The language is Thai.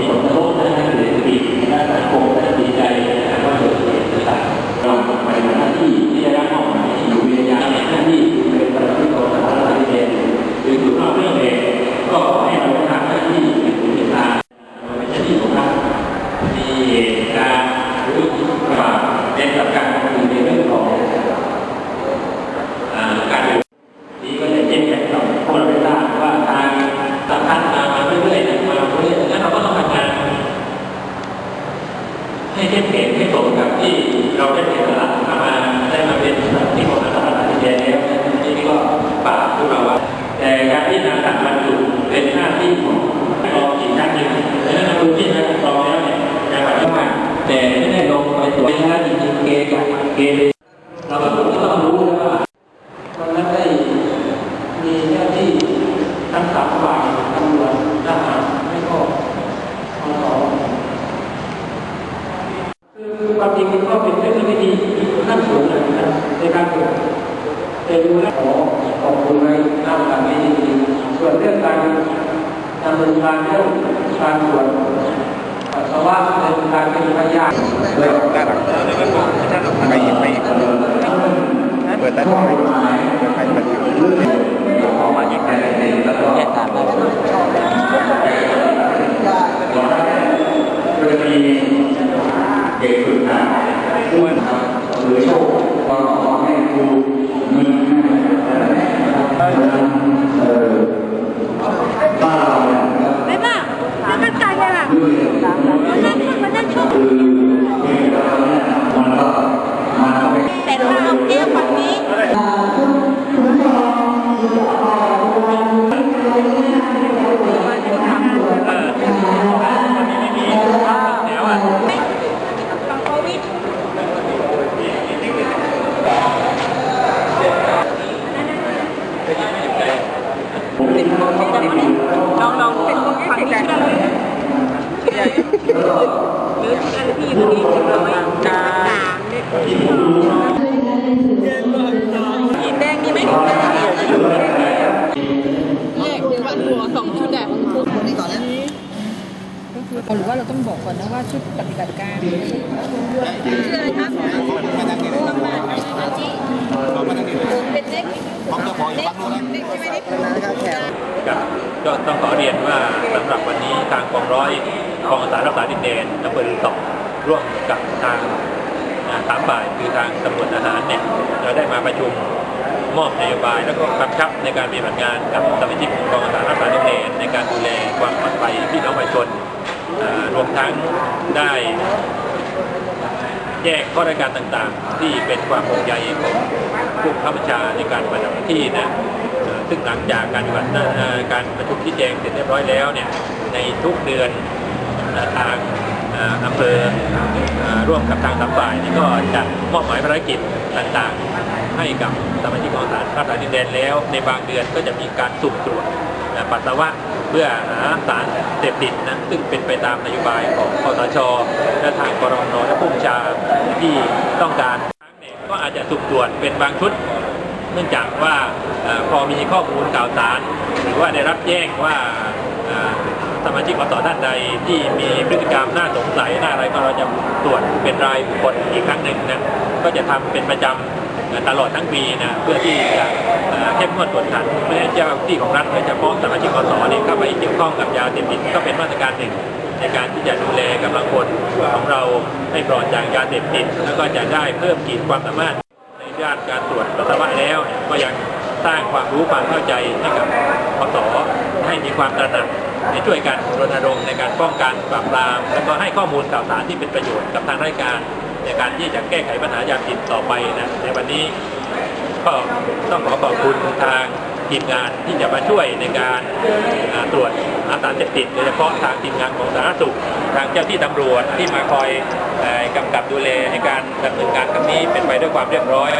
y เข้มแข็งไม่สมกับที่เราได้เสียสละมา ได้มาเป็นที่ของอาสาสมัครแดนแล้วนี่ก็ฝากพวกเราว่าแต่การที่นาตัดบรรจุเป็นหน้าที่ของกองอีกท่านหนึ่งดังนั้นดูที่นายรองแล้วเนี่ยยังหมายว่าแต่ไม่ได้ลงไปตรวจนะจริงๆเกย์กับเกย์ เราก็ต้องรู้แล้วว่ามันไม่ได้มีเจ้าที่ทั้งสามฝ่ายตำรวจทหารไม่ก็มสคือความจริงมันก็เป็นเรื่องที่ดีขั้นสูงเลยนะในการตรวจ แต่ดูแลขอขอบคุณในน้ำการไม่ดีส่วนเรื่องการดำเนินการเรื่องการตรวจปัสสาวะเป็นการเป็นพยานเลยด้านหลังไปอีกไปอีกเปิดด้านหลังเปิดไฟมันอยู่ออกมาแยกกันแยกกันก็จะมีเด็กฝึกหัดอ้วนหรือโชค ฝั่งโควิดลองลองเป็นฝั่งนี้ก็ได้หรืออันพี่ตรงนี้ถึงร้อยกลางยีนแดงนี่ไหมแยกเดี๋ยววันหัวสองชุดแดงของคุณนี่ก่อนนะ หรือว่าเราต้องบอกก่อนนะว่าชุดปฏิบัติการชื่ออะไรครับเป็นเล็กเล็กเล็กใช่ไหมเล็กครับก็ต้องขอเรียนว่าสำหรับวันนี้ทางกองร้อยกองอาสารักษาดินแดนอำเภอลือต่ร่วมกับทางสามฝ่ายคือทางตำรวจทหารเนี่ยเราได้มาประชุมมอบนโยบายแล้วก็กำชับในการปฏิบัติงานกับสมาชิกกองอาสารักษาดินแดนในการดูแลความปลอดภัยพี่น้องประชาชน รวมทั้งได้แยกข้อราชการต่างๆ ที่เป็นความห่วงใยของผู้บังคับบัญชาในการปฏิบัติหน้าที่นะซึ่งหลังจากการปฏิบัติการประชุมที่แจงเสร็จเรียบร้อยแล้วเนี่ยในทุกเดือนทางอำเภอร่วมกับทางสามฝ่ายนี่ก็จะมอบหมายภารกิจต่างๆ ให้กับสมาชิกของสารรักษาดินแดนแล้ว ในบางเดือนก็จะมีการสุ่มตรวจปัสสาวะ เพื่อหาสารเสพติดนะซึ่งเป็นไปตามนโยบายของคอสชและทางกรมนและผู้ชาที่ต้องการครั้งเนี่ยก็อาจจะสุ่มตรวจเป็นบางชุด เนื่องจากว่าพอมีข้อมูลข่าวสาร หรือว่าได้รับแจ้งว่าสมาชิกอสท่านใดที่มีพฤติกรรมน่าสงสัยน่าอะไรก็เราจะตรวจเป็นรายบุคคลอีกครั้งหนึ่งนะก็จะทำเป็นประจำเอ่อ ตลอดทั้งปีนะเพื่อที่จะเข้มงวดตรวจขันไม่ให้เจ้าที่ของรัฐโดยเฉพาะสมาชิกอสเนี่ยเข้าไปเกี่ยวข้องกับยาเสพติดก็เป็นมาตรการหนึ่งในการที่จะดูแลกำลังพลของเราให้ปลอดจากยาเสพติดแล้วก็จะได้เพิ่มขีดความสามารถในด้านการตรวจปัสสาวะแล้ว ก็ยังสร้างความรู้ความเข้าใจให้กับพสให้มีความตระหนักให้ช่วยกันรณรงค์ในการป้องกันปราบปราม แล้วก็ให้ข้อมูลข่าวสารที่เป็นประโยชน์กับทางราชการ ในการที่จะแก้ไขปัญหายาเสพติดต่อไปนะในวันนี้ก็ต้องขอขอบคุณทางทีมงานที่จะมาช่วยในการาตรวจอาสารเสพติดโดยเฉพาะทางทีมงานของสาธารณสุข ทางเจ้าที่ตำรวจที่มาคอยอกำกับดูแลในการดำเนินการครั้งนี้เป็นไปด้วยความเรียบร้อย